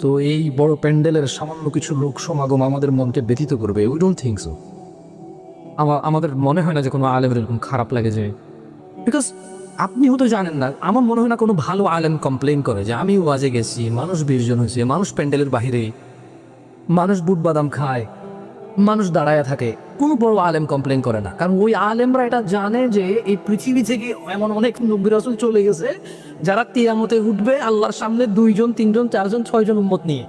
তো এই বড় প্যান্ডেলের সামান্য কিছু লোক সমাগম আমাদের মনকে ব্যথিত করবে উই ডোন্ট থিঙ্ক সো আমাদের মনে হয় না যে কোনো আলেমের এরকম খারাপ লাগে যে বিকজ আপনি হয়তো জানেন না, আমার মনে হয় না কোনো ভালো আলেম কমপ্লেন করে যে আমি ওয়াজে গেছি, মানুষ বিশজন হয়েছে, মানুষ প্যান্ডেলের বাহিরে, মানুষ বুট বাদাম খায় মানুষ দাঁড়ায় থাকে, কোনো বড় আলেম কমপ্লেন করে না। কারণ ওই আলেমরা এটা জানে যে এই পৃথিবী থেকে এমন অনেক নব্বী রসুল চলে গেছে, যারা তিয়ামতে উঠবে আল্লাহর সামনে দুইজন, তিনজন, চারজন, ছয়জন উম্মত নিয়ে।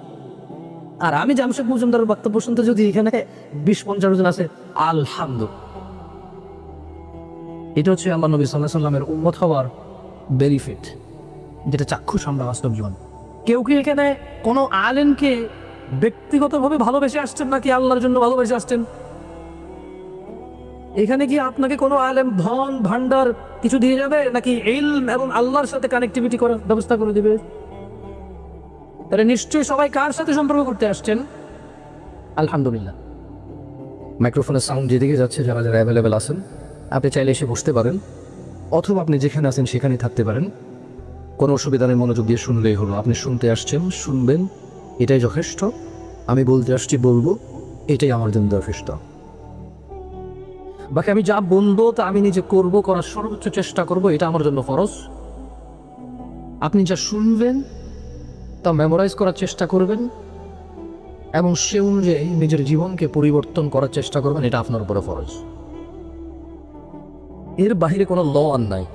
আর আমি জামশেদ মজুমদারের বক্তব্য শুনতে যদি এখানে বিশ, পঞ্চাশ জন আছে, আলহামদুলিল্লাহ। এটা হচ্ছে আমার নবী সাল্লাহ সাল্লামের উম্মত হওয়ার বেনিফিট যেটা চাক্ষুষ আমরা বাস্তব জীবন। কেউ কি এখানে কোনো আলেমকে ব্যক্তিগতভাবে ভালোবেসে আসছেন নাকি আল্লাহর জন্য ভালোবেসে আসছেন? এখানে কি আপনাকে কোনো আলেম, ধন ভান্ডার কিছু দিয়ে যাবে? নাকি এল এবং আল্লাহর সাথে কানেক্টিভিটি করার ব্যবস্থা করে দিবে? তাহলে নিশ্চয়ই সবাই কার সাথে সম্পর্ক করতে আসছেন? আলহামদুলিল্লাহ। মাইক্রোফোনের সাউন্ড যেদিকে যাচ্ছে, যারা যারা অ্যাভেলেবেল আছেন, আপনি চাইলে এসে বসতে পারেন, অথবা আপনি যেখানে আছেন সেখানেই থাকতে পারেন। কোনো অসুবিধা নেই, মনোযোগ দিয়ে শুনলেই হলো। আপনি শুনতে আসছেন, শুনবেন, এটাই যথেষ্ট। আমি বলতে আসছি, বলব, এটাই আমার জন্য যথেষ্ট। বাকি আমি যা বলব, তা আমি নিজে করব, করার সর্বোচ্চ চেষ্টা করব, এটা আমার জন্য ফরজ। আপনি যা শুনবেন, তা মেমোরাইজ করার চেষ্টা করবেন, এবং সে অনুযায়ী নিজের জীবনকে পরিবর্তন করার চেষ্টা করবেন, এটা আপনার উপরে ফরজ। এর বাইরে কোনো ল আর নাই।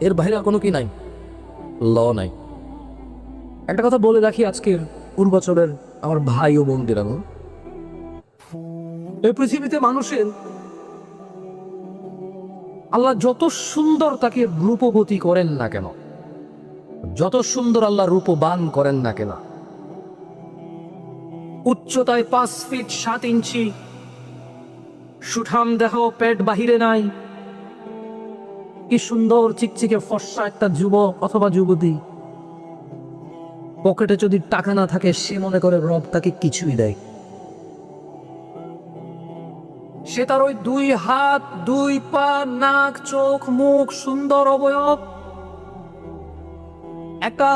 এর বাইরে আর কোনো কি নাই? ল নাই। একটা কথা বলে রাখি আজকের পূর্বাচলের আমার ভাই ও বোনদের আমি এই পৃথিবীতে মানুষের আল্লাহ যত সুন্দর তাকে রূপবতী করেন না কেন, যত সুন্দর আল্লাহ রূপবান করেন না কেন, উচ্চতায় পাঁচ ফিট সাত ইঞ্চি, সুঠাম দেহ পেট বাহিরে নাই, কি সুন্দর চিকচিকে ফর্সা একটা যুবক অথবা যুবতী পকেটে যদি টাকা না থাকে, সে মনে করে রব তাকে কিছুই দেয়। সে তার ওই দুই হাত, দুই পা, নাক, চোখ, মুখ, সুন্দর অবয়ব, একটা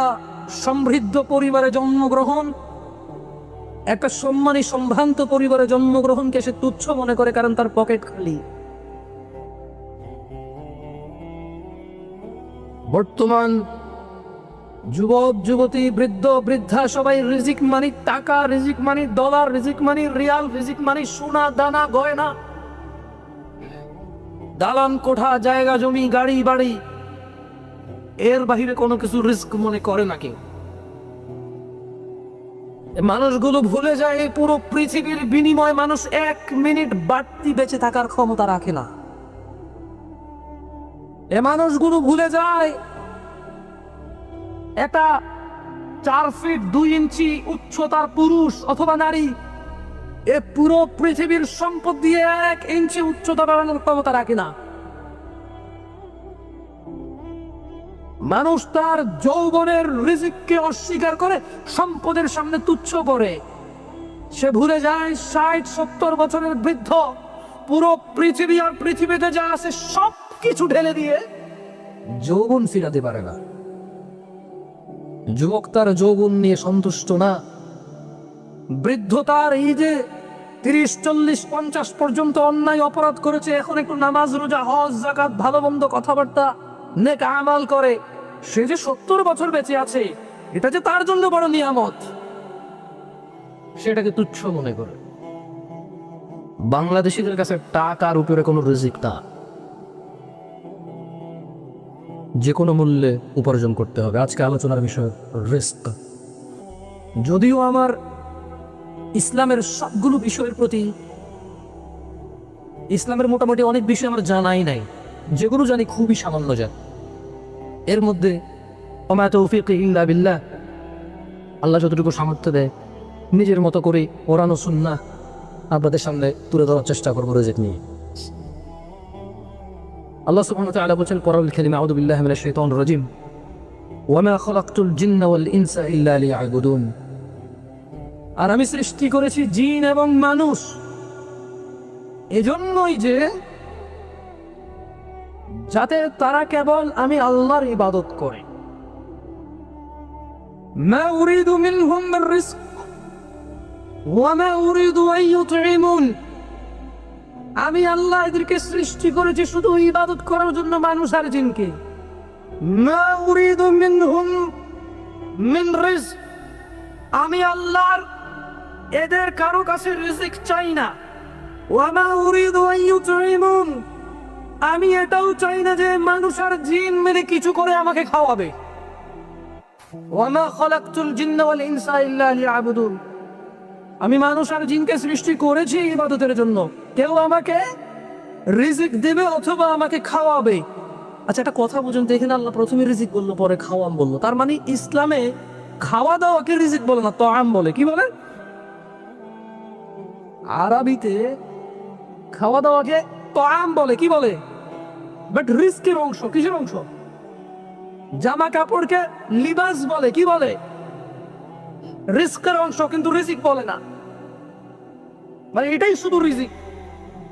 সমৃদ্ধ পরিবারে জন্মগ্রহণ, একটা সম্মানী সম্ভ্রান্ত পরিবারে জন্মগ্রহণকে সে তুচ্ছ মনে করে কারণ তার পকেট খালি। বর্তমান যুবক, যুবতী, বৃদ্ধ, বৃদ্ধা, সবাই রিজিক মানি, টাকা রিজিক মানি ডলার রিজিক মানি, রিয়াল রিজিক মানি, সোনা, দানা, গয়না। দালান, কোঠা, জায়গা, জমি, গাড়ি, বাড়ি, এর বাহিরে কোনো কিছু রিস্ক মনে করে না কেউ। মানুষগুলো ভুলে যায় এই পুরো পৃথিবীর বিনিময় মানুষ এক মিনিট বাড়তি বেঁচে থাকার ক্ষমতা রাখে না। এ মানুষগুলো ভুলে যায় একটা চার ফিট দুই ইঞ্চি উচ্চতার পুরুষ অথবা নারী, এ পুরো পৃথিবীর সম্পদ দিয়ে এক ইঞ্চি উচ্চতা বাড়ানোর ক্ষমতা রাখে না। মানুষ তার যৌবনের রিজিককে অস্বীকার করে সম্পদের সামনে তুচ্ছ করে। সে ভুলে যায় ষাট, সত্তর বছরের বৃদ্ধ, পুরো পৃথিবী আর পৃথিবীতে যা আছে সব কিছু ঢেলে দিয়ে যৌবন ফিরাতে পারে না। যুবক তার যৌবন নিয়ে সন্তুষ্ট না। বৃদ্ধ তার এই যে তিরিশ, চল্লিশ, পঞ্চাশ পর্যন্ত অন্যায় অপরাধ করেছে, এখন একটু নামাজ, রোজা, হজ জাকাত ভালো মন্দ কথাবার্তা, নেক আমাল করে, সে যে সত্তর বছর বেঁচে আছে, এটা যে তার জন্য বড় নিয়ামত, সেটাকে তুচ্ছ মনে করে। বাংলাদেশিদের কাছে টাকার উপরে কোনো রিজিক না যে কোনো মূল্যে উপার্জন করতে হবে। আজকে আলোচনার বিষয় রিস্ক। যদিও আমার ইসলামের সবগুলো বিষয়ের প্রতি ইসলামের মোটামুটি অনেক বিষয় আমার জানাই নাই। যেগুলো জানি খুবই সামান্য জান। এর মধ্যে ইল্লা বিল্লাহ। আল্লাহ যতটুকু সামর্থ্য দেয়, নিজের মতো করে ওরানো সুন্না আপনাদের সামনে তুলে ধরার চেষ্টা করব রেজেক নিয়ে। আল্লাহ সুবহানাহু ওয়া তাআলা বলেন কোরআনুল কারীম আউযু বিল্লাহি মিনাশ শাইতানির রাজিম ওয়া মা খালাকতুল জিন্না ওয়াল ইনসা ইল্লা লিয়াবুদুন আর আমি সৃষ্টি করেছি জিন এবং মানুষ এজন্যই যে যাতে তারা কেবল আমি আল্লাহর ইবাদত করে ما أريد منهم من رزق وما أريد أن يطعمون আমি আল্লাহ এদেরকে সৃষ্টি করেছি শুধু ইবাদত করার জন্য মানুষ আর জিনকে মা উরিদু মিনহুম মিন রিজক আমি আল্লাহর এদের কারও কাছে রিজিক চাই না। ওয়ামা উরিদু আন ইউতইমুন আমি এটাও চাই না যে মানুষ আর জিন মেরে কিছু করে আমাকে খাওয়াবে। ওয়ামা খালাকতুল জিন্না ওয়াল ইনসা ইল্লা লিয়াবুদুন। আমি মানুষ আর জিনকে সৃষ্টি করেছি ইবাদতের জন্য। কেউ আমাকে রিজিক দেবে অথবা আমাকে খাওয়াবে। আচ্ছা একটা কথা বুঝুন তো এখানে আল্লাহ প্রথমে রিজিক বলল, পরে খাওয়াম বলল। তার মানে ইসলামে খাওয়া দাওয়াকে রিজিক বলে না তো আম বলে। কি বলে? আরবিতে খাওয়া দাওয়াকে তো আম বলে। কি বলে? বাট রিস্কের অংশ, কিসের অংশ? জামা কাপড়কে লিবাস বলে। কি বলে? রিস্কের অংশ কিন্তু রিজিক বলে না। মানে এটাই শুধু রিজিক।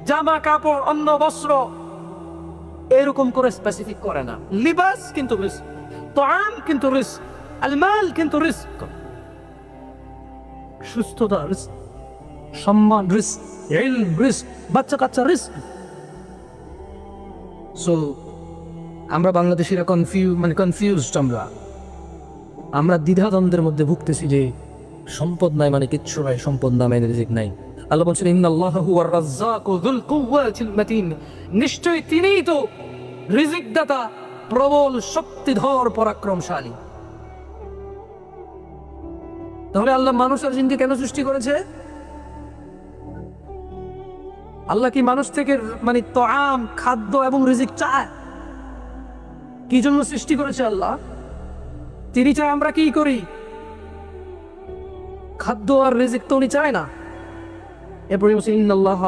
জামা, কাপড়, অন্ন, বস্ত্র, এরকম করে স্পেসিফিক করে না। লিবাস কিন্তু রিস্ক তাম কিন্তু রিস্ক আলমাল কিন্তু রিস্ক সুস্থতা রিস্ক সম্মান রিস্ক ইলম রিস্ক বাচ্চা কাচ্চা রিস্ক সো আমরা বাংলাদেশিরা কনফিউ মানে কনফিউজড আমরা। আমরা দ্বিধাদ্বন্দ্বের মধ্যে ভুগতেছি যে সম্পদ নাই মানে কিচ্ছু নাই, সম্পদ না মানে রিজিক নাই। আল্লাহ বলছেন ইন্নাল্লাহু হুয়ার রাজ্জাকু যুল কুওয়াতিল মাতিন। নিশ্চয় তিনিই তো রিজিক দাতা প্রবল, শক্তিধর, পরাক্রমশালী। তাহলে আল্লাহ মানুষ আর জিনকে কেন সৃষ্টি করেছে? আল্লাহ কি মানুষ থেকে মানে তাম খাদ্য এবং রিজিক চায়? কি জন্য সৃষ্টি করেছে আল্লাহ? তিনি চায় আমরা কি করি? খাদ্য আর রিজিক তো উনি চায় না। এরপরে বলছে, ইন্নাল্লাহ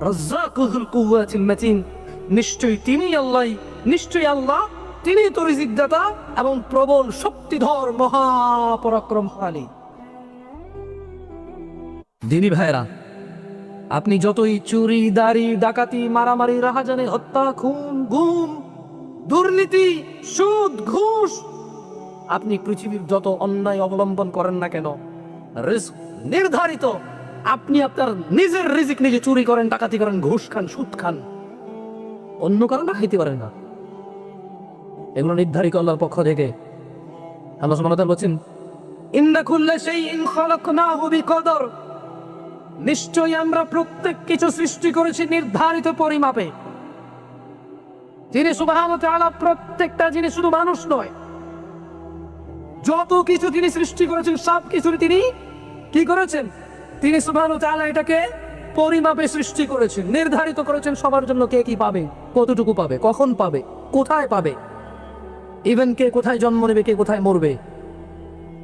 রাজ্জাকুল কুওয়াতিল মাতিন। তিনি আল্লাহ আল্লাহ, তিনি তো রিজিক দাতা এবং প্রবল শক্তিধর দিনী ভাইরা আপনি যতই চুরি, দাড়ি, ডাকাতি, মারামারি, রাহাজানি, হত্যা, খুন, গুম, দুর্নীতি, সুদ, ঘুষ আপনি পৃথিবীর যত অন্যায় অবলম্বন করেন না কেন, রিস্ক নির্ধারিত। আপনি আপনার নিজের রিজিক নিজে চুরি করেন, ডাকাতি করেন, ঘুষ খান, সুদ খান। অন্য কারণে খাইতে পারেন না। এগুলো নির্ধারিত আল্লাহর পক্ষ থেকে। আল্লাহ সুবহানাহু ওয়া বলেন ইন্না কুল্লা শাইইন খালাকনাহু বিকদর। নিশ্চয়ই আমরা প্রত্যেক কিছু সৃষ্টি করেছি নির্ধারিত পরিমাপে। তিনি সুবহান প্রত্যেকটা জিনিস শুধু মানুষ নয় যত কিছু তিনি সৃষ্টি করেছেন, সব কিছু তিনি কি করেছেন? তিনি সুবহান এটাকে পরিমাপে সৃষ্টি করেছেন, নির্ধারিত করেছেন সবার জন্য কে কি পাবে, কতটুকু পাবে, কখন পাবে, কোথায় পাবে। ইভেন কে কোথায় জন্ম নেবে, কে কোথায় মরবে।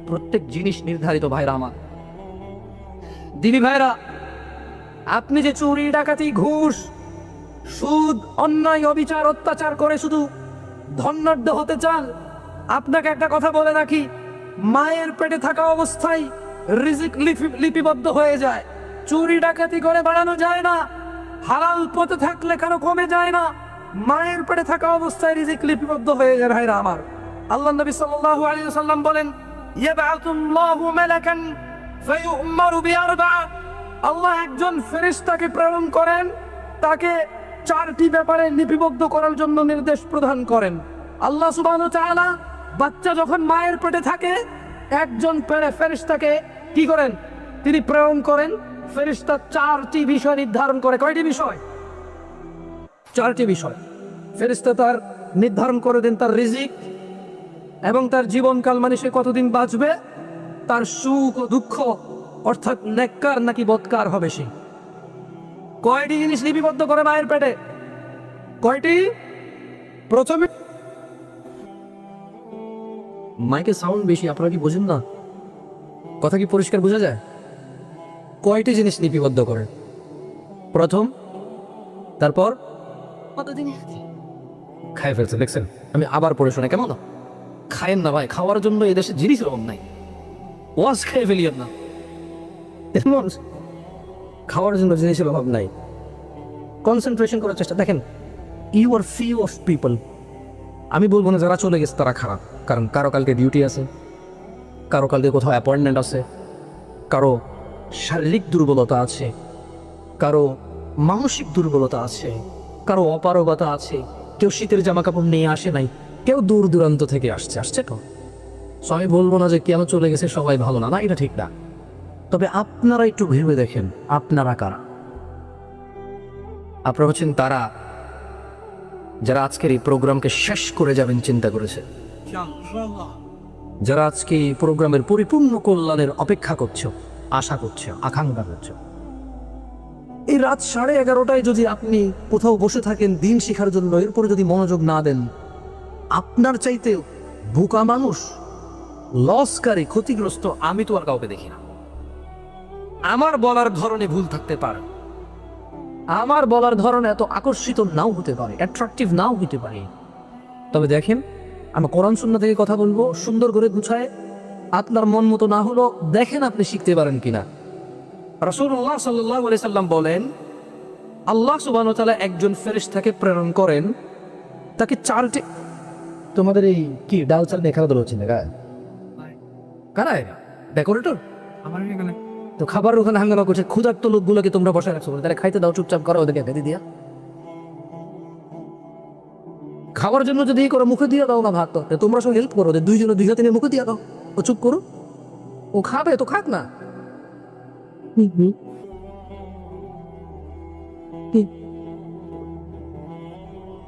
প্রত্যেক জিনিস নির্ধারিত, ভাইরা আমার। দিদি ভাইরা, আপনি যে চুরি, ডাকাতি, ঘুষ, সুদ, অন্যায়, অবিচার, অত্যাচার করে শুধু ধন্যাঢ্য হতে চান আপনাকে একটা কথা বলে রাখি, মায়ের পেটে থাকা অবস্থায় রিজিক লিপি- লিপিবদ্ধ হয়ে যায়। চুরি ডাকাতি করে বাড়ানো যায় না, হালাল পথে থাকলে কেন কমে যায় না। মায়ের পেটে থাকা অবস্থায় রিজিক লিপিবদ্ধ হয়ে যায় ভাইরা আমার। আল্লাহ নবী সাল্লাল্লাহু আলাইহি ওয়াসাল্লাম বলেন ইয়াবআতুল্লাহু মালাকান ফায়ু'মারু বিআরবা আল্লাহ একজন ফেরেশতাকে প্রেরণ করেন, তাকে চারটি ব্যাপারে লিপিবদ্ধ করার জন্য নির্দেশ প্রদান করেন। আল্লাহ সুবহানাহু ওয়া তাআলা বাচ্চা যখন মায়ের পেটে থাকে, একজন ফেরে- ফেরেশতাকে কি করেন? তিনি প্রেরণ করেন। ফেরেশতা চারটি বিষয় নির্ধারণ করে। কয়টি বিষয়? চারটি বিষয়। ফেরিস্তা তার নির্ধারণ করে দেন তার রিজিক এবং তার জীবনকাল মানে সে কতদিন বাঁচবে? তার সুখ ও দুঃখ, অর্থাৎ নেককার নাকি বৎকার হবে সে? কয়টি জিনিস লিপিবদ্ধ করে মায়ের পেটে? কয়টি? প্রথমে মাইকে সাউন্ড বেশি আপনারা কি বোঝেন না? কথা কি পরিষ্কার বোঝা যায়? কয়টি জিনিস লিপিবদ্ধ করে প্রথম তারপর? খাই ফেলছে দেখছেন? আমি আবার পড়ে শোনাই কেমন? খায়েন না ভাই খাওয়ার জন্য এদেশে জিনিসের অভাব নাই। ওয়াজ খেয়ে ফেলিয়েন না। খাওয়ার জন্য জিনিসের অভাব নাই। কনসেন্ট্রেশন করার চেষ্টা দেখেন you are few of people আমি বলব না যারা চলে গেছে তারা খারাপ, কারণ কারও কালকে ডিউটি আছে, কারও কালকে কোথাও অ্যাপয়েন্টমেন্ট আছে, কারও শারীরিক দুর্বলতা আছে, কারও মানসিক দুর্বলতা আছে, কারও অপারগতা আছে, কেউ শীতের জামা কাপড় নিয়ে আসে নাই, কেউ দূর দূরান্ত থেকে আসছে আসছে তো? So আমি বলব না যে কেন চলে গেছে সবাই ভালো না না, এটা ঠিক না। তবে আপনারা একটু ভেবে দেখেন, আপনারা কারা? আপনারা হচ্ছেন তারা যারা আজকের এই প্রোগ্রামকে শেষ করে যাবেন চিন্তা করেছে। যারা আজকে এই প্রোগ্রামের পরিপূর্ণ কল্যাণের অপেক্ষা করছ, আশা করছ, আকাঙ্ক্ষা করছ। এই রাত সাড়ে এগারোটায় যদি আপনি কোথাও বসে থাকেন দিন শেখার জন্য, এরপরে যদি মনোযোগ না দেন, আপনার চাইতে বোকা মানুষ, লসকারী, ক্ষতিগ্রস্ত, আমি তো আর কাউকে দেখি না। আমার বলার ধরনে ভুল থাকতে পারে। আমার বলার ধরন এত আকর্ষিত নাও হতে পারে অ্যাট্রাকটিভ নাও হতে পারে। তবে দেখেন, আমি কোরআন শূন্য থেকে কথা বলব, সুন্দর করে গুছায়। আপনার মন মতো না হলো দেখেন আপনি শিখতে পারেন কিনা। রসুল্লাহ সাল্লাহ সাল্লাম বলেন, আল্লাহ সুবান তালা একজন ফেরেশতাকে প্রেরণ করেন, তাকে চারটি তোমাদের এই কি, ডাল চাল নিয়ে খেলাধুলা হচ্ছে না কারায় ডেকোরেটর আমার তো খাবার ওখানে হাঙ্গামা করছে, ক্ষুধার্ত লোকগুলোকে তোমরা বসায় রাখছো তাহলে খাইতে দাও, চুপচাপ করো, ওদেরকে খেতে দিয়া। খাওয়ার জন্য যদি করো, মুখে দিয়ে দাও না ভাত তো। তোমরা সব হেল্প করো দুইজনে দুই হাতে মুখে দিয়ে দাও। ও চুপ করো। ও খাবে, তো খাক না।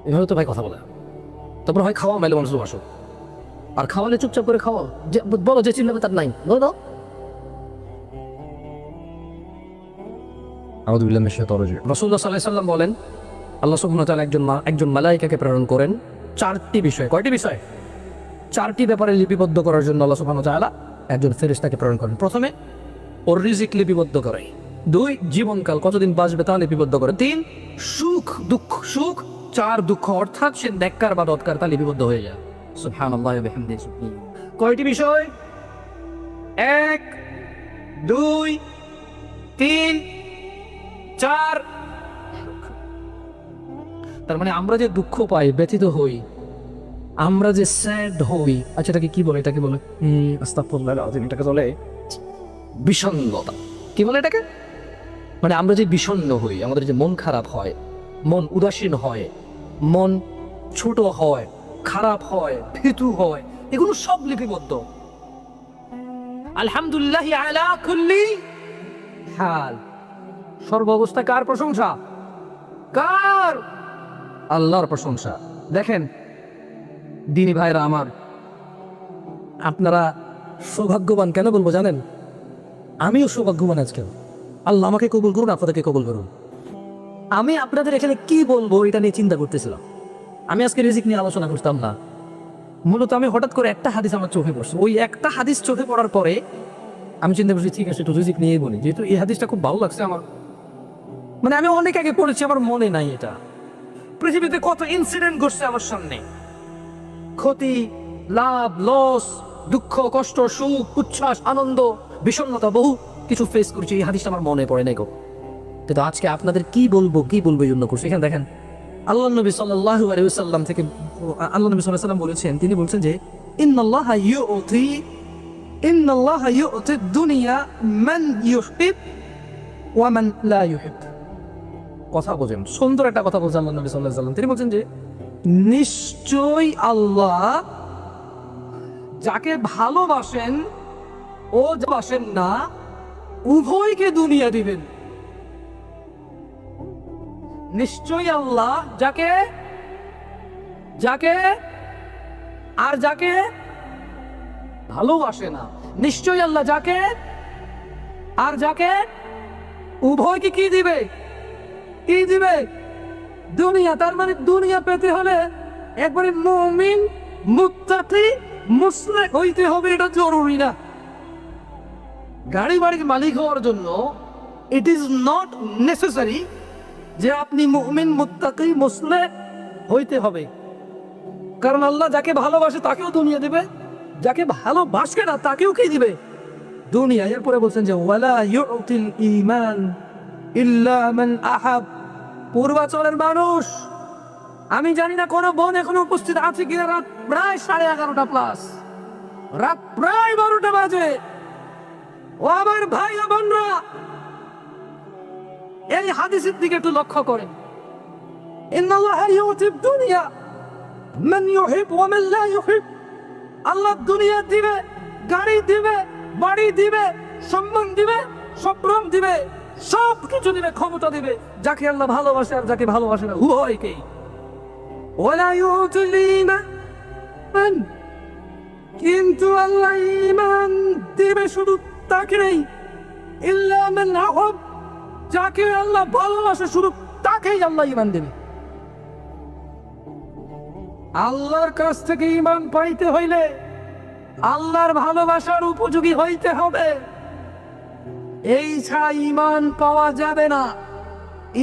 এভাবে তো ভাই কথা বলে। তারপর হয় খাওয়া মেলে মানুষ আসো। আর খাওয়ালে চুপচাপ করে খাওয়া বলো যে চিল্লাবে তার নাই। বলো দাও। আউদুবিল্লাহ রসুল্লাহ সাল্লাহ বলেন, আল্লাহ ওয়া একজন একজন মালাইকাকে প্রেরণ করেন। চারটি বিষয়। কয়টি বিষয়? চারটি ব্যাপারে লিপিবদ্ধ করার জন্য আল্লাহ সুবহানাহু তাআলা একজন ফেরেশতাকে প্রেরণ করেন। প্রথমে, ওর রিজিক লিপিবদ্ধ করে। দুই, জীবনকাল কতদিন বাঁচবে তা লিপিবদ্ধ করে। তিন, সুখ, দুঃখ, সুখ, চার, দুঃখ, অর্থাৎ সে নেককার বা দৎকার তা লিপিবদ্ধ হয়ে যায়। কয়টি বিষয়? এক, দুই, তিন চার। তার মানে আমরা যে দুঃখ পাই, ব্যথিত হই, আমরা যে স্যাড হই আচ্ছা এটাকে কি বলে? এটাকে বলে আযীম, এটাকে বলে বিষণ্ণতা। কি বলে এটাকে? মানে আমরা যে বিষণ্ণ হই, আমাদের যে মন খারাপ হয়, মন উদাসীন হয়, মন ছোট হয়, খারাপ হয়, ভীতু হয়, এগুলো সব লিপিবদ্ধ। আলহামদুলিল্লাহ আলা কুল্লি হাল। সর্ব অবস্থা কার প্রশংসা? কার? আল্লাহর প্রশংসা। দেখেন, দিনী ভাইরা আমার, আপনারা সৌভাগ্যবান কেন বলব জানেন? আমিও সৌভাগ্যবান আজকে আল্লাহ আমাকে কবুল করুন, আপনাদেরকে কবুল করুন। আমি আপনাদের এখানে কি বলব এটা নিয়ে চিন্তা করতেছিলাম। আমি আজকে রিজিক নিয়ে আলোচনা করতাম না। মূলত আমি হঠাৎ করে একটা হাদিস আমার চোখে পড়ছে। ওই একটা হাদিস চোখে পড়ার পরে আমি চিন্তা করছি, ঠিক আছে, একটু রিজিক নিয়েই বলি। যেহেতু এই হাদিসটা খুব ভালো লাগছে আমার। মানে আমি অনেক আগে পড়েছি, আমার মনে নাই এটা। পৃথিবীতে কত ইনসিডেন্ট ঘটছে আমার সামনে। ক্ষতি, লাভ লস দুঃখ, কষ্ট, সুখ, উচ্ছ্বাস, আনন্দ, বিষণ্ণতা, বহু কিছু ফেস করছি, এই হাদিসটা আমার মনে পড়ে নাই গো। কিন্তু আজকে আপনাদের কি বলব কি বলব এই জন্য করছি? এখানে দেখেন আল্লাহ নবী সাল্লাল্লাহু আলাইহি ওয়াসাল্লাম থেকে আল্লাহ নবী সাল্লাল্লাহু আলাইহি বলেছেন, তিনি বলছেন যে, ইন্নাল্লাহা ইউতি ইন্নাল্লাহা ইউতি দুনিয়া মান ইউহিব ওয়া মান লা ইউহিব। কথা বলছেন সুন্দর একটা কথা বলছেন আল্লাহ নবী আলাইহি তিনি বলছেন যে, নিশ্চয়ই আল্লাহ যাকে ভালোবাসেন ও বাসেন না, উভয়কে দুনিয়া দিবেন। নিশ্চয়ই আল্লাহ যাকে যাকে আর যাকে ভালোবাসে না, নিশ্চয়ই আল্লাহ যাকে আর যাকে উভয়কে কি দিবে? কি দিবে? দুনিয়া, তার মানে দুনিয়া পেতে হলে একবারে মুমিন, মুত্তাকি, মুসলিম হইতে হবে, এটা জরুরি না। গাড়ি বাড়ির মালিক হওয়ার জন্য ইট ইজ নট নেসেসারি যে আপনি মুমিন, মুত্তাকি, মুসলিম হইতে হবে। কারণ আল্লাহ যাকে ভালোবাসে তাকেও দুনিয়া দিবে, যাকে ভালোবাসে না তাকেও কি দিবে? দুনিয়া। এরপরে বলছেন যে, ওয়ালা ইউতিল ঈমান ইল্লা মান আহাব। পূর্বাচলের মানুষ। আমি জানি না কোনো বোন এখনও উপস্থিত আছে কিনা। রাত প্রায় সাড়ে এগারোটা প্লাস রাত প্রায় বারোটা বাজে। ও আমার ভাই বোনরা, এই হাদিসের দিকে একটু লক্ষ্য করেন। দুনিয়া আল্লাহ দুনিয়া দিবে, গাড়ি দিবে, বাড়ি দিবে, সম্মান দিবে সম্ভ্রম দিবে। সব কিছু দিবে ক্ষমতা দিবে। যাকে আল্লাহ ভালোবাসে আর যাকে ভালোবাসে না ইউতুল ঈমান। কিন্তু আল্লাহ ইমান দেবে শুধু তাকে নেই যাকে আল্লাহ ভালোবাসে শুধু তাকেই আল্লাহ ইমান দেবে। আল্লাহর কাছ থেকে ইমান পাইতে হইলে আল্লাহর ভালোবাসার উপযোগী হইতে হবে। এই ছাড়া ইমান পাওয়া যাবে না।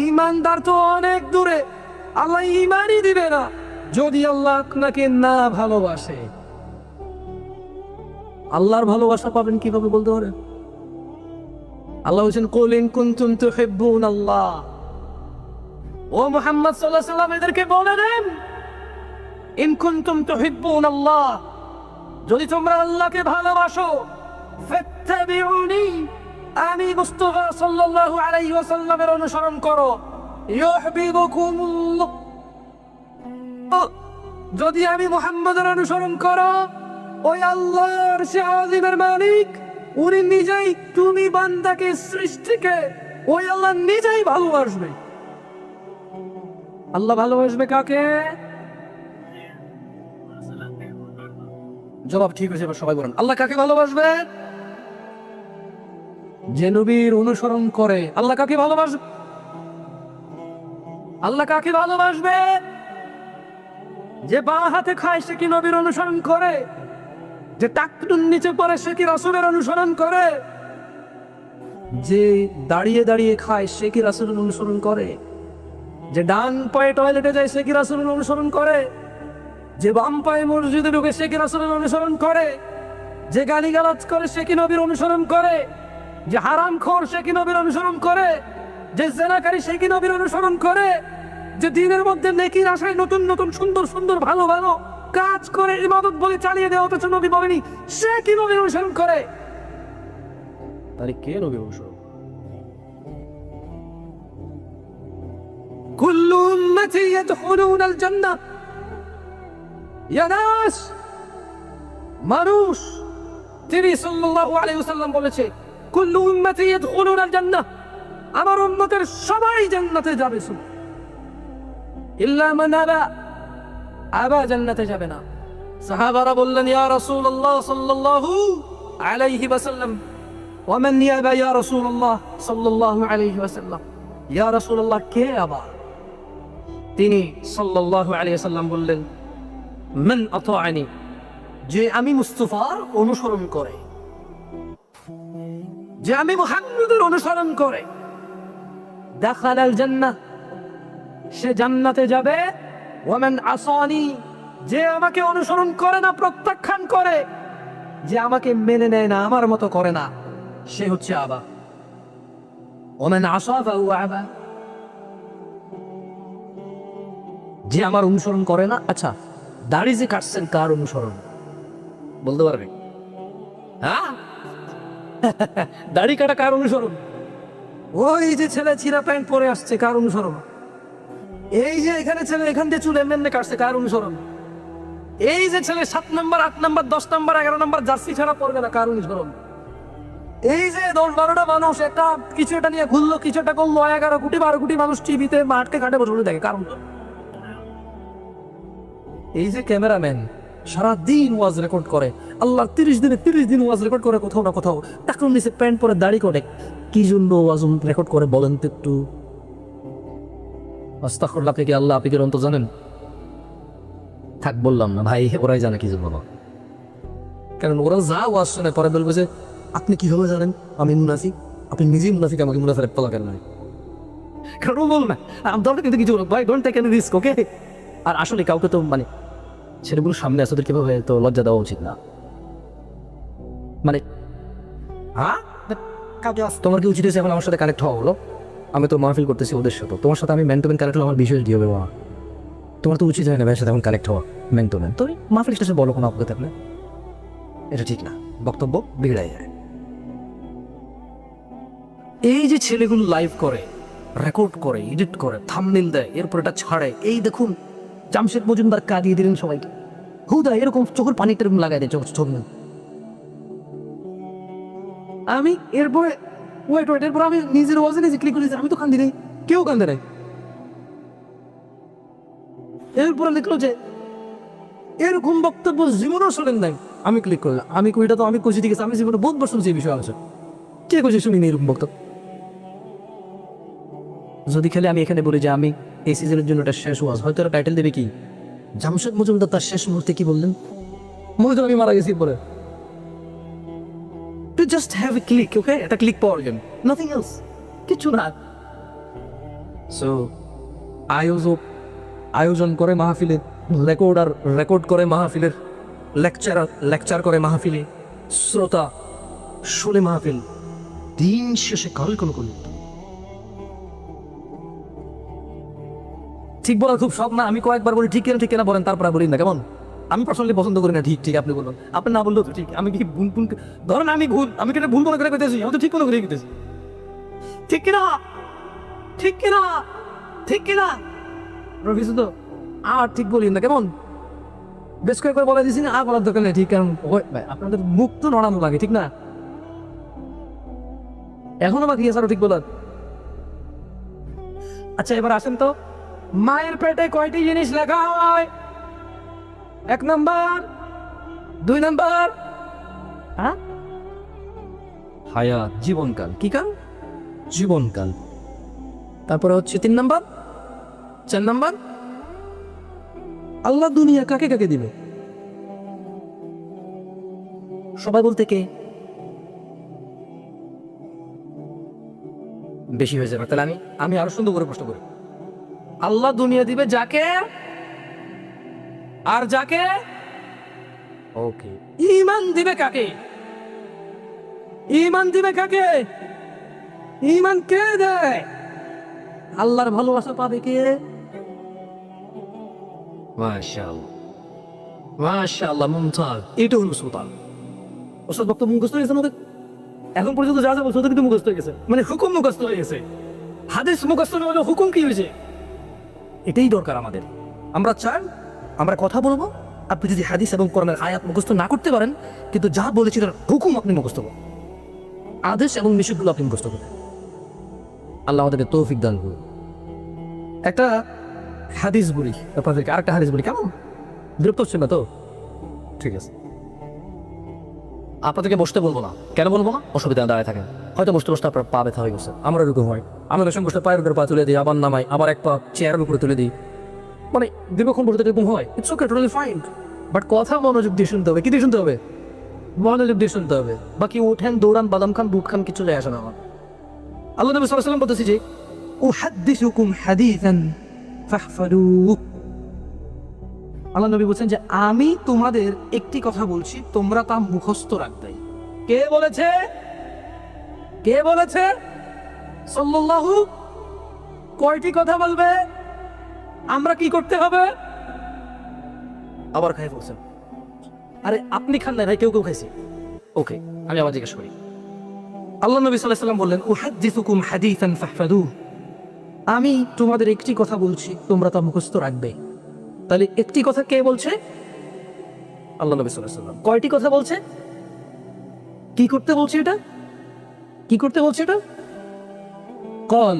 ইমানদার তো অনেক দূরে, আল্লাহ ইমানই দিবে না, যদি আল্লাহ আপনাকে না ভালোবাসে। আল্লাহর ভালোবাসা পাবেন কীভাবে বলতে পারেন? আল্লাহ বলছেন কোলিন কুনতুম তুহিব্বুন আল্লাহ। ও মুহাম্মদ আলাইহি সাল্লাম এদেরকে বলে দেন, ইন কুনতুম তুহিব্বুন আল্লাহ। যদি তোমরা আল্লাহকে ভালোবাসো, ফাত্তাবিউনি আমি মুস্তাফা সাল্লাল্লাহু আলাইহি ওয়াসাল্লামের অনুসরণ করো। ইউহিব্বুকুমুল্লাহ। যদি আমি মুহাম্মাদের অনুসরণ করো, ওই আল্লাহর সে মালিক, উনি নিজেই তুমি বান্দাকে সৃষ্টিকে ওই আল্লাহ নিজেই ভালোবাসবে। আল্লাহ ভালোবাসবে কাকে? জবাব ঠিক হয়েছে সবাই বলেন। আল্লাহ কাকে ভালোবাসবে যে নবীর অনুসরণ করে। আল্লাহ কাকে ভালোবাসবে? আল্লাহ কাকে ভালোবাসবে? যে বা হাতে খায়, সে কি নবীর অনুসরণ করে? যে টাকটুন নিচে পড়ে, সে কি রাসুলের অনুসরণ করে? যে দাঁড়িয়ে দাঁড়িয়ে খায়, সে কি রাসুলের অনুসরণ করে? যে ডান পায়ে টয়লেটে যায়, সে কি রাসুলের অনুসরণ করে? যে বাম পায়ে মসজিদে ঢুকে, সে কি রাসুলের অনুসরণ করে? যে গালিগালাজ করে, সে কি নবীর অনুসরণ করে? যে হারাম খোর সে কি নবীর অনুসরণ করে যে জেনাকারী সে কি নবীর অনুসরণ করে যে দিনের মধ্যে নেকির আশায় নতুন নতুন সুন্দর সুন্দর ভালো ভালো কাজ করে ইবাদত বলে চালিয়ে দেওয়া অথচ নবী বলেনি সে কি নবীর অনুসরণ করে তাহলে কে নবীর অনুসরণ كل أمتي يدخلون الجنة يا ناس মানুষ তিনি সাল্লাল্লাহু আলাইহি ওয়াসাল্লাম বলেছে কুল্লু উম্মতি ইয়াদখুলুন আল আমার উম্মতের সবাই জান্নাতে যাবে শুধু। ইল্লা মান আবা আবা জান্নাতে যাবে না। সাহাবারা বললেন, ইয়া রাসূলুল্লাহ সাল্লাল্লাহু আলাইহি ওয়াসাল্লাম ওয়ামান ইয়াবা ইয়া রাসূলুল্লাহ সাল্লাল্লাহু আলাইহি ওয়াসাল্লাম? ইয়া রাসূলুল্লাহ, কে আবা তিনি সাল্লাল্লাহু আলাইহি ওয়াসাল্লাম বললেন, মান আতাআনি, যে আমি মুস্তফার অনুসরণ করে যে আমি মুহাম্মদের অনুসরণ করে। দাখাল আল জান্নাহ, সে জান্নাতে যাবে। ওয়ামান আসানি, যে আমাকে অনুসরণ করে না, প্রত্যাখ্যান করে, যে আমাকে মেনে নেয় না, আমার মতো করে না, সে হচ্ছে আবা। ওমান আসা বা আবা। যে আমার অনুসরণ করে না আচ্ছা দাড়ি যে কাটছেন কার অনুসরণ? বলতে পারবে? হ্যাঁ? দাড়ি কাটা কার অনুসরণ? ওই যে ছেলে ছিঁড়া প্যান্ট পরে আসছে, কার অনুসরণ? এই যে এখানে ছেলে, এখান দিয়ে চুল এমনি কাটছে, কার অনুসরণ? এই যে ছেলে, সাত নম্বর, আট নম্বর, দশ নম্বর, এগারো নম্বর, জার্সি ছাড়া পড়বে না, কার অনুসরণ? এই যে দশ বারোটা মানুষ, একটা কিছু একটা নিয়ে ঘুরলো, কিছু একটা করল এগারো কোটি, বারো কোটি মানুষ টিভিতে মাঠকে ঘাটে বসে দেখে কারণ এই যে ক্যামেরাম্যান সারা দিন ওয়াজ রেকর্ড করে। আল্লাহ তিরিশ দিনে তিরিশ দিন ওয়াজ রেকর্ড করে কোথাও না কোথাও। টাকুর নিচে প্যান্ট পরে দাড়ি করে। কি জন্য ওয়াজ রেকর্ড করে বলেন তো একটু? আস্তাকুল্লাহ আপনি কি আল্লাহ আপনি অন্ত জানেন? থাক, বললাম না। ভাই, ওরাই জানে কি জন্য কারণ ওরা যা ওয়াজ শুনে পরে বলবে যে, আপনি কীভাবে জানেন? আমি মুনাফিক। আপনি নিজেই মুনাফিক, আমাকে মুনাফের পালা কেন নয় কারণ বল না আমি কিন্তু কিছু ভাই don't take any risk okay আর আসলে কাউকে তো মানে ছেলেগুলোর সামনে আছে ওদের কীভাবে তো লজ্জা দেওয়া উচিত না। মানে হ্যাঁ? তোমার কি উচিত হয়েছে এখন আমার সাথে কানেক্ট হওয়া হলো আমি তো মাহফিল করতেছি ওদের সাথে তোমার সাথে আমি ম্যান টু ম্যান কানেক্ট হলে আমার বিষয় দিয়ে হবে মা। তোমার তো উচিত হয় না ভাইয়ের সাথে এখন কানেক্ট হওয়া ম্যান টু ম্যান তো মাহফিল শেষে বলো কোনো আপত্তি থাকলে এটা ঠিক না বক্তব্য বিগড়াই যায়। এই যে ছেলেগুলো লাইভ করে রেকর্ড করে এডিট করে থামনেল দেয় এরপর এটা ছাড়ে এই দেখুন জামশেদ মজুমদার কাঁদিয়ে দিলেন সবাইকে হুদা, এরকম চোখের পানিটা এরকম লাগাই দেয় চোখ ছবি আমি এরপরে ওয়েট ওয়েট এরপর আমি নিজের ওয়াজে নিজে ক্লিক আমি তো কান্দি নেই। কেউ কান্দে নাই। এরপরে লিখলো যে, এরকম বক্তব্য জীবনও শোনেন নাই। আমি ক্লিক করলাম। আমি কইটা তো আমি কইছি ঠিক আমি জীবনে বহুতবার শুনছি এই কে কইছে শুনিনি এরকম বক্তব্য? যদি খেলে আমি এখানে বলি যে আমি এই সিজনের জন্য এটা শেষ ওয়াজ হয়তো টাইটেল দেবে কি? জামশেদ মজুমদার তার শেষ মুহূর্তে কি বললেন? মনে আমি মারা গেছি পরে to just have a click okay এটা ক্লিক পাওয়ার জন্য নাথিং এলস কিছু না। সো আয়োজক, আয়োজন করে মাহফিলের রেকর্ডার রেকর্ড করে মাহফিলের লেকচারার লেকচার করে মাহফিলে শ্রোতা, শুনে মাহফিল। দিন শেষে কারোই কোনো কোনো ঠিক বলার খুব শখ না, আমি কয়েকবার বলি, ঠিক কেনা ঠিক কেনা? বলেন, তারপর বলি না, কেমন? আমি পার্সোনালি পছন্দ করি না, ঠিক ঠিক, আপনি বলুন। আপনি না বললেও ঠিক, আমি কি ভুল ভুল ধরেন আমি ভুল, আমি কেন ভুল মনে করে করতেছি আমি তো ঠিক মনে করে করতেছি ঠিক কিনা? ঠিক কিনা? ঠিক কিনা? রফিস তো? আর ঠিক বলি না, কেমন? বেশ কয়েকবার বলে দিছি না, আর বলার দরকার নেই, ঠিক কারণ আপনাদের মুখ তো নড়ানো লাগে, ঠিক না? এখনও বাকি আছে আরও ঠিক বলার। আচ্ছা এবার আসেন তো। মায়ের পেটে কয়টি জিনিস লেখা হয়? এক নম্বর দুই নাম্বার। হ্যাঁ? হায়াত জীবনকাল। কি কাল? জীবনকাল। তারপরে হচ্ছে তিন নাম্বার চার নাম্বার। আল্লাহ দুনিয়া কাকে কাকে দিবে? সবাই বলতে কে? বেশি হয়ে যাবে। তাহলে আমি আমি আরও সুন্দর করে প্রশ্ন করি। আল্লাহ দুনিয়া দিবে যাকে আর যাকে? ওকে। ইমান দিবে কাকে? ইমান দিবে কাকে? ইমান কে দেয়? আল্লাহর ভালোবাসা পাবে কে? মাশাআল্লাহ। মাশাআল্লাহ মুমতাজ। এটা হলো সুলতান। ওসব বক্তব্য মুখস্থ আমাদের? এখন পর্যন্ত যা যা বলছে কিন্তু মুখস্থ হয়ে গেছে। মানে হুকুম মুখস্থ হয়ে গেছে। হাদিস মুখস্থ না হলে হুকুম কি হয়েছে? এটাই দরকার আমাদের। আমরা চাই আমরা কথা বলব, আপনি যদি হাদিস এবং কোরআনের আয়াত মুখস্থ না করতে পারেন, কিন্তু যা বলেছি তার হুকুম আপনি মুখস্থ করুন। আদেশ এবং নিষেধগুলো আপনি মুখস্থ করুন। আল্লাহ আমাদেরকে তৌফিক দান করুন। একটা হাদিস বলি, আপনাদেরকে আরেকটা হাদিস বলি, কেমন? বিরক্ত হচ্ছে না তো? ঠিক আছে। আপনাদেরকে বসতে বলব না। কেন বলব না? অসুবিধা দাঁড়ায় থাকেন। হয়তো বসতে বসতে আপনার পা ব্যথা হয়ে গেছে। আমার এরকম হয়। আমরা সঙ্গে বসতে পায়ের উপরে পা তুলে দিই, আবার নামাই, আবার এক পা চেয়ারের উপরে তুলে দিই। মানে দীর্ঘক্ষণ বসতে এরকম হয়। It's okay totally fine but কথা মনোযোগ দিয়ে শুনতে হবে। কি দিয়ে শুনতে হবে? মনোযোগ দিয়ে শুনতে হবে। বাকি উঠেন, দৌড়ান, বাদাম খান, দুধ খান, কিছু যায় আসে না আমার। আল্লাহ নবী ওয়াসাল্লাম বলতেছি যে, উহাদ্দিসুকুম হাদিসান ফাহফাদুহু আল্লাহ নবী বলছেন যে, আমি তোমাদের একটি কথা বলছি, তোমরা তা মুখস্থ রাখবে। কে বলেছে? কে বলেছে? সাল্লাল্লাহু, কয়টি কথা বলবে? আমরা কি করতে হবে? আবার খাই বলছেন আরে, আপনি খান না ভাই, কেউ কেউ খাইছি। ওকে, আমি আবার জিজ্ঞেস করি। আল্লাহ নবী আলাইহি সাল্লাম বললেন, উহাদ্দিসুকুম হাদিসান ফাহফাদুহু আমি তোমাদের একটি কথা বলছি, তোমরা তা মুখস্থ রাখবে। তাহলে একটি কথা কে বলছে? আল্লাহ নবী সাল্লাম কয়টি কথা বলছে? কি করতে বলছে এটা? কি করতে বলছে এটা? কল,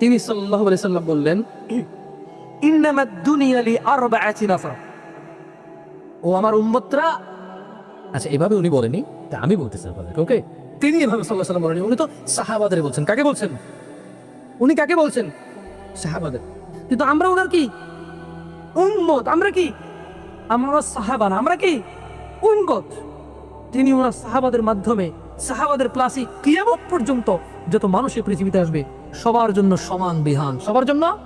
তিনি আলাইহি সাল্লাম বললেন, ইন্নামাদ দুনিয়া লি আরবাআতি নাফার। ও আমার উম্মতরা আচ্ছা এভাবে উনি বলেনি, তা আমি বলতেছি আপনাদের ওকে? তিনি এভাবে আলাইহি সাল্লাম বলেনি, উনি তো সাহাবাদের বলছেন। কাকে বলছেন? উনি কাকে বলছেন? সাহাবাদের। কিন্তু আমরা ওনার কি? উম্মত, আমরা কি? আমরা সাহাবা না, আমরা কি? উম্মত। তিনি ওনার সাহাবাদের মাধ্যমে, সাহাবাদের প্লাসি কিয়ামত পর্যন্ত যত মানুষ এই পৃথিবীতে আসবে, সবার জন্য সমান বিধান। সবার জন্য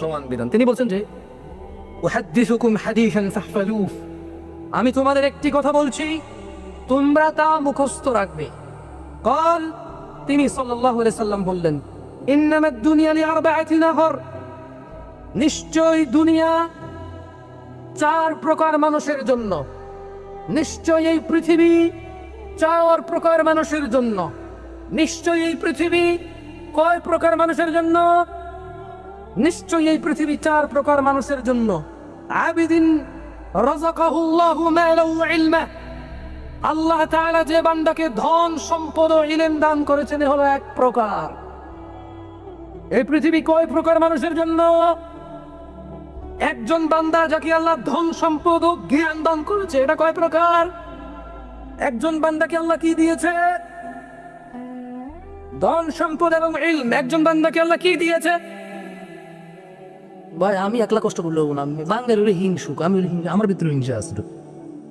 সমান বিধান। তিনি বলছেন যে আমি তোমাদের একটি কথা বলছি, তোমরা তা মুখস্থ রাখবে। কল তিনি আলাইহি সাল্লাম বললেন ইন্নামাদ দুনিয়া লিআরবাআতি নাফর নিশ্চয় দুনিয়া চার প্রকার মানুষের জন্য। নিশ্চয় এই পৃথিবী চার প্রকার মানুষের জন্য। নিশ্চয় এই পৃথিবী কয় প্রকার মানুষের জন্য? নিশ্চয়ই এই পৃথিবী চার প্রকার মানুষের জন্য। আবিদিন আল্লাহ যে বান্দাকে ধন, সম্পদ ও দান করেছেন হলো এক প্রকার। এই পৃথিবী কয় প্রকার মানুষের জন্য? একজন বান্দা যাকে আল্লাহ ধন, সম্পদ ও জ্ঞান দান করেছে, এটা কয় প্রকার? একজন বান্দাকে আল্লাহ কি দিয়েছে? ধন, সম্পদ এবং ইলম। একজন বান্দাকে আল্লাহ কি দিয়েছে? ভাই, আমি একলা কষ্ট করলে না। আমি বাঙালির হিংসুক, আমি আমার ভিতরে হিংসা আছে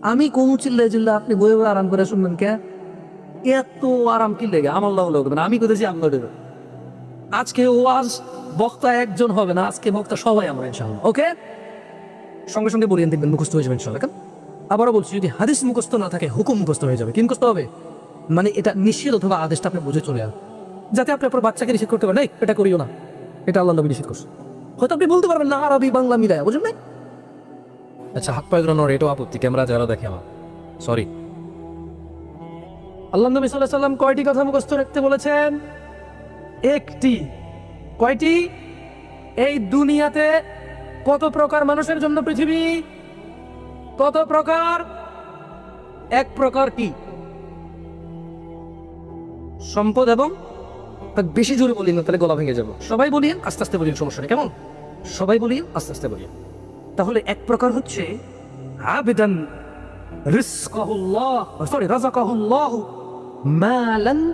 আমি কোন চিল্লাই চিল্লা আপনি বয়ে আরাম করে শুনবেন কে? এত আরাম কি লেগে? আমার লাগবে না। আমি কোথায় আপনাদের। আজকে ওয়াজ বক্তা একজন হবে না আজকে বক্তা সবাই আমরা ইনশাআল্লাহ ওকে? সঙ্গে সঙ্গে বলিয়ে দেখবেন মুখস্থ হয়ে যাবে ইনশাআল্লাহ কেন? আবারও বলছি যদি হাদিস মুখস্থ না থাকে হুকুম মুখস্থ হয়ে যাবে। কি মুখস্থ হবে? মানে এটা নিষেধ অথবা আদেশটা আপনি বুঝে চলে আসবে যাতে আপনি আপনার বাচ্চাকে নিষেধ করতে পারেন "এই, এটা করিও না। এটা আল্লাহ নবী নিষেধ করছে। হয়তো আপনি বলতে পারবেন না আরবি বাংলা মিলায় বুঝলেন নাই? আচ্ছা হাত পায়ে ধরানোর এটাও আপত্তি ক্যামেরা যারা দেখে আমার। সরি আল্লাহ নবী সাল্লাহ সাল্লাম কয়টি কথা মুখস্থ রাখতে বলেছেন? একটি। কয়টি? এই দুনিয়াতে কত প্রকার মানুষের জন্য পৃথিবী? কত প্রকার? এক প্রকার কি? সম্পদ এবং বেশি জোরে বলি না, তাহলে গলা ভেঙে যাব। সবাই বলি, আস্তে আস্তে বলি, সমস্যা কেমন? সবাই বলি, আস্তে আস্তে বলি। তাহলে এক প্রকার হচ্ছে আবেদন রিস্কাহুল্লাহ সরি রাজাকাহুল্লাহ মালান